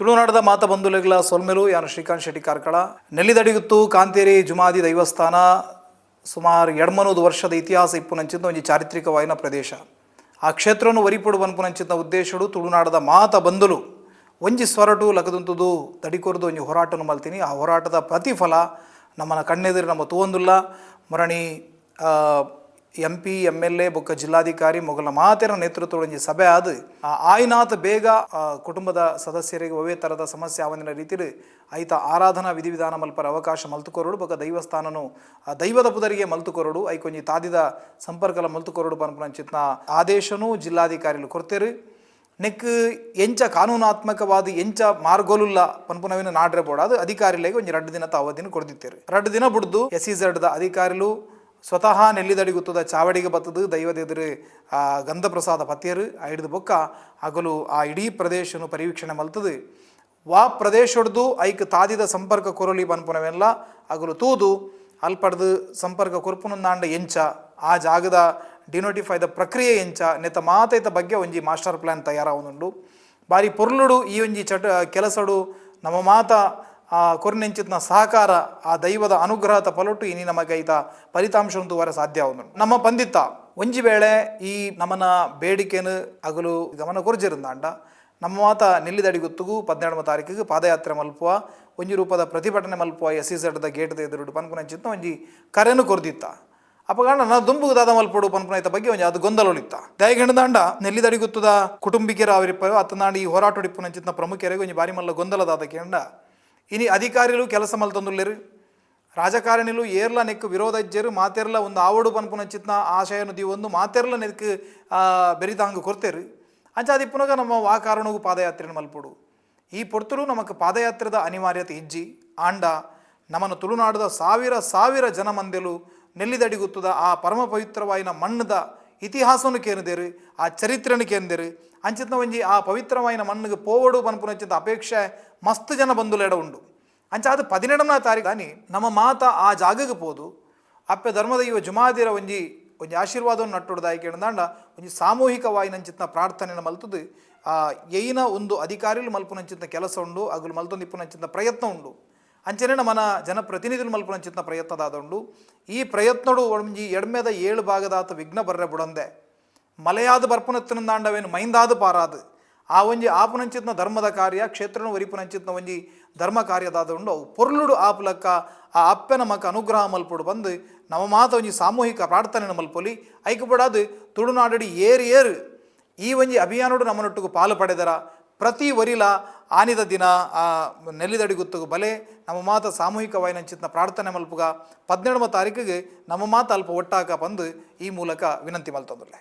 ತುಳುನಾಡದ ಮಾತ ಬಂಧುಲೆಗಳ ಸೊಲ್ಮೆಲು ಯಾನು ಶ್ರೀಕಾಂತ್ ಶೆಟ್ಟಿ ಕಾರ್ಕಳ. ನೆಲ್ಲಿದಡಿಯುತ್ತು ಕಾಂತೇರಿ, ಜುಮಾದಿ ದೈವಸ್ಥಾನ. ಸುಮಾರು ಎಡ್ಮನೂದು ವರ್ಷದ ಇತಿಹಾಸ ಇಪ್ಪುನಂಚಿನ ಒಂದು ಚಾರಿತ್ರಿಕವಾಯಿನ ಪ್ರದೇಶ. ಆ ಕ್ಷೇತ್ರವನ್ನು ವರಿಪಡು ಬನ್ಪುನಂಚಿನ ಉದ್ದೇಶಡು ತುಳುನಾಡದ ಮಾತ ಬಂಧುಲು. ಒಂಜಿ ಸ್ವರಟು ಲಗದಂತದು ತಡಿಕೊರದು ಒಂಜಿ ಹೋರಾಟವನ್ನು ಮಲ್ತೀನಿ. ಆ ಹೋರಾಟದ ಪ್ರತಿಫಲ ನಮ್ಮನ ಕಣ್ಣೆದುರು ನಮ್ಮ ತೂವೊಂದುಲ್ಲ. ಮರಣಿ M P M L A ಬೊಕ್ಕ ಜಿಲ್ಲಾಧಿಕಾರಿ ಮೊಗಲ ಮಾತೆರ ನೇತೃತ್ವದ ಒಂಜಿ ಸಭೆ ಆದ್. ಆಯ್ನಾಥ ಬೇಗ ಕುಟುಂಬದ ಸದಸ್ಯರಿಗೆ ಒವೇ ಥರದ ಸಮಸ್ಯೆ ಆವಂದಿನ ರೀತಿಲಿ ಐತ ಆರಾಧನಾ ವಿಧಿವಿಧಾನ ಮಲ್ಪರ ಅವಕಾಶ ಮಲ್ತುಕೊರಡು, ಬೊಕ್ಕ ದೈವಸ್ಥಾನನು ದೈವದ ಪುದರಿಗೆ ಮಲ್ತುಕೊರಡು ಐಕೊಂಜಿ ತಾದಿದ ಸಂಪರ್ಕಲ ಮಲ್ತುಕೊರಡು ಪನ್ಪುನಂಚಿತ್ನ ಆದೇಶನೂ ಜಿಲ್ಲಾಧಿಕಾರಿಲು ಕೊರ್ತೇರು. ನೆಕ್ ಎಂಚ ಕಾನೂನಾತ್ಮಕವಾದ ಎಂಚ ಮಾರ್ಗೋಲುಲ್ಲ ಪನ್ಪುನವಿನ ನಾಡ್ರೆ ಬೋಡ ಅದು ಅಧಿಕಾರಿಗಳಿಗೆ ಒಂದು ಎರಡು ದಿನದ ಅವಧಿನ ಕೊಡ್ದಿತ್ತೇರು. ಎರಡು ದಿನ ಬಿಡ್ದು ಎಸ್ ಇ ಅಧಿಕಾರಿಲು ಸ್ವತಃ ನೆಲ್ಲಿದಡಿಗುತ್ತದ ಚಾವಡಿಗೆ ಬತ್ತದು ದೈವದ ಎದುರು ಆ ಗಂಧಪ್ರಸಾದ ಪತ್ಯರು ಹಿಡಿದು ಬೊಕ್ಕ ಅಗಲು ಆ ಇಡೀ ಪ್ರದೇಶನು ಪರಿವೀಕ್ಷಣೆ ಮಲ್ತದು. ವಾ ಪ್ರದೇಶ ಹೊಡೆದು ಐಕ್ ತಾದಿದ ಸಂಪರ್ಕ ಕೊರಲಿ ಬನ್ಪುನವೆಲ್ಲ ಅಗಲು ತೂದು, ಅಲ್ಪಡ್ದು ಸಂಪರ್ಕ ಕೊರ್ಪುನಂದಾಂಡ ಎಂಚ, ಆ ಜಾಗದ ಡಿನೋಟಿಫೈದ ಪ್ರಕ್ರಿಯೆ ಎಂಚ ನೆತ ಮಾತೈತ ಬಗ್ಗೆ ಒಂಜಿ ಮಾಸ್ಟರ್ ಪ್ಲ್ಯಾನ್ ತಯಾರಾವನುಂಡು. ಬಾರಿ ಪೊರ್ಲುಡು ಈ ಒಂಜಿ ಚಟ, ಕೆಲಸಡು ನಮ್ಮ ಮಾತ ಆ ಕೊರನೆಂಚಿತ್ನ ಸಹಕಾರ, ಆ ದೈವದ ಅನುಗ್ರಹದ ಪಲೊಟ್ಟು ಇನಿ ನಮಗೈತ ಫಲಿತಾಂಶ ವರ ಸಾಧ್ಯ ಅವನು ನಮ್ಮ ಪಂದಿತ್ತ ಒಂಜಿ ವೇಳೆ ಈ ನಮ್ಮನ ಬೇಡಿಕೆನು ಅಗಲು ಗಮನ ಕೊರ್ಜಿರಂದಾಂಡ ನಮ್ಮ ಮಾತ ನಿಲ್ಲಿದಡಿ ಗೊತ್ತಿಗೂ ಪದ್ನೆರಡಮ ತಾರೀಕಿಗೆ ಪಾದಯಾತ್ರೆ ಮಲ್ಪುವ, ಒಂಜಿ ರೂಪದ ಪ್ರತಿಭಟನೆ ಮಲ್ಪುವ ಎಸ್ ಸಿ ದ ಗೇಟ್ದ ಎದುರುಡು ಪನ್ಪುನಂಚಿತ್ನ ಒಂಜಿ ಕರೆನು ಕೊರ್ದಿತ್ತ. ಅಪಗಾಂಡ ನಾ ದುಂಬು ದಾದ ಮಲ್ಪಡು ಪನ್ಪುನೈತ ಬಗ್ಗೆ ಒಂಜಿ ಅದು ಗೊಂದಲೊಳಿತ್ತ. ದಯಗಂಡದಾಂಡ ನೆಲ್ಲಿದಡಿ ಗೊತ್ತದ ಕುಟುಂಬಿಕರ ಅವರಿಪ್ಪ ಅತ್ತನಾಡಿ ಈ ಹೋರಾಟೊಡಿಪ್ಪುನಂಚಿತ್ನ ಪ್ರಮುಖರಿಗೆ ಒಂಜಿ ಬಾರಿ ಮಲ್ಲ ಗೊಂದಲದಾದ ಕೇಂಡ. ಇನಿ ಅಧಿಕಾರಿಗಳು ಕೆಲಸ ಮಲ್ತೊಂದುಲ್ಲೆರು? ರಾಜಕಾರಣಿಲು ಏರ್ಲ ನೆಕ್ ವಿರೋಧಜ್ಜರು ಮಾತೆರ್ಲ ಒಂದು ಆವಡು ಪನ್ಪುನಂಚಿತ್ನ ಆಶಯನು ಒಂದು ಮಾತೆರ್ಲ ನೆಕ್ ಬೆರಿತಾಂಗು ಕೊರ್ತೇರು ಅಂಚಾದಿಪ್ಪುನಗ ನಮ್ಮ ವಾ ಕಾರಣಗೂ ಪಾದಯಾತ್ರೆನ ಮಲ್ಪಡು. ಈ ಪೊರ್ತರು ನಮಕ್ ಪಾದಯಾತ್ರೆದ ಅನಿವಾರ್ಯತೆ ಇಜ್ಜಿ, ಆಂಡ ನಮ್ಮನ್ನು ತುಳುನಾಡದ ಸಾವಿರ ಸಾವಿರ ಜನ ಮಂದೆಲು ನೆಲ್ಲಿದಡಿಗುತ್ತದ ಆ ಪರಮ ಪವಿತ್ರವಾಯಿನ ಮಣ್ಣದ ಇತಿಹಾಸವನ್ನು ಕೇಂದೇರು ಆ ಚರಿತ್ರೆಯನ್ನು ಕೇಂದೇರು ಅಂಚಿತ್ನ ಒಂಜಿ ಆ ಪವಿತ್ರವಾಯಿನ ಮಣ್ಣಿಗೆ ಪೋವಡು ಪನ್ಪುನಂಚಿತ ಅಪೇಕ್ಷೆ ಮಸ್ತ್ ಜನ ಬಂದುಲೆಡ ಉಂಡು. ಅಂಚ ಅದು ಪದಿನೆಡಮ ತಾರೀಕು ನಮ್ಮ ಮಾತ ಆ ಜಾಗಕ್ಕೆ ಪೋದು. ಅಪ್ಪೆ ಧರ್ಮದ ಇವ ಜುಮಾದಿರ ಒಂಜಿ ಒಂಜಿ ಆಶೀರ್ವಾದವನ್ನು ನಟ್ಟುಡ್ದಾಯಿ ಕೇಳಿದಾಂಡ ಒಂಜಿ ಸಾಮೂಹಿಕವಾಯಿನಂಚಿತ್ನ ಪ್ರಾರ್ಥನೆನ ಮಲ್ತದು. ಆ ಏಯಿನ ಒಂದು ಅಧಿಕಾರಿಲು ಮಲ್ಪುನಂಚಿತ್ನ ಕೆಲಸ ಉಂಡು, ಅಗಲು ಮಲ್ತೊಂದಿಪ್ಪುನಂಚಿತ್ನ ಪ್ರಯತ್ನ ಉಂಡು. ಅಂಚನೆ ನಮ್ಮನ ಮಲ್ಪನ ಮಲ್ಪುನಂಚಿತ್ನ ಪ್ರಯತ್ನದಾದ ಉಂಡು ಈ ಪ್ರಯತ್ನಡು ಒಂಜಿ ಎಡ್ಮೆದ ಏಳು ಭಾಗದಾತ ವಿಘ್ನ ಬರ್ರೆ ಬುಡಂದೆ. ಮಲೆಯಾದ ಬರ್ಪುನತ್ತಿನಂದಾಂಡವೇನು ಮೈಂದಾದ ಪಾರಾದ. ಆ ಒಂಜಿ ಆಪುನಂಚಿತ್ನ ಧರ್ಮದ ಕಾರ್ಯ, ಕ್ಷೇತ್ರನ ವರಿಪುನಂಚಿತ್ನ ಒಂಜಿ ಧರ್ಮ ಕಾರ್ಯದಾದ ಉಂಡು ಅವು ಪೊರ್ಲುಡು ಆಪುಲಕ್ಕ ಆ ಅಪ್ಪೆ ನಮಕ ಅನುಗ್ರಹ ಮಲ್ಪುಡು ಬಂದು ನಮ್ಮ ಮಾತ ಒಂಜಿ ಸಾಮೂಹಿಕ ಪ್ರಾರ್ಥನೆ ಮಲ್ಪೊಲಿ. ಐಕುಪಡಾದು ತುಳುನಾಡಡಿ ಏರು ಏರು ಈ ಒಂಜಿ ಅಭಿಯಾನಡು ನಮ್ಮನೊಟ್ಟಿಗೂ ಪಾಲು ಪಡೆದರ. ಪ್ರತಿ ವರಿಲ ಆನಿದ ದಿನ, ಆ ನೆಲ್ಲಿದಡಿ ಗುತ್ತುಗು ಬಲೆ, ನಮ್ಮ ಮಾತ ಸಾಮೂಹಿಕವಾಯಿನಂಚಿತ್ನ ಪ್ರಾರ್ಥನೆ ಮಲ್ಪುಗ, ಪದ್ನೆರಡಮ ತಾರೀಕಿಗೆ ನಮ್ಮ ಮಾತ ಅಲ್ಪ ಒಟ್ಟಾಕ ಬಂದು ಈ ಮೂಲಕ ವಿನಂತಿ ಮಲ್ತಂದುಲ್ಲೆ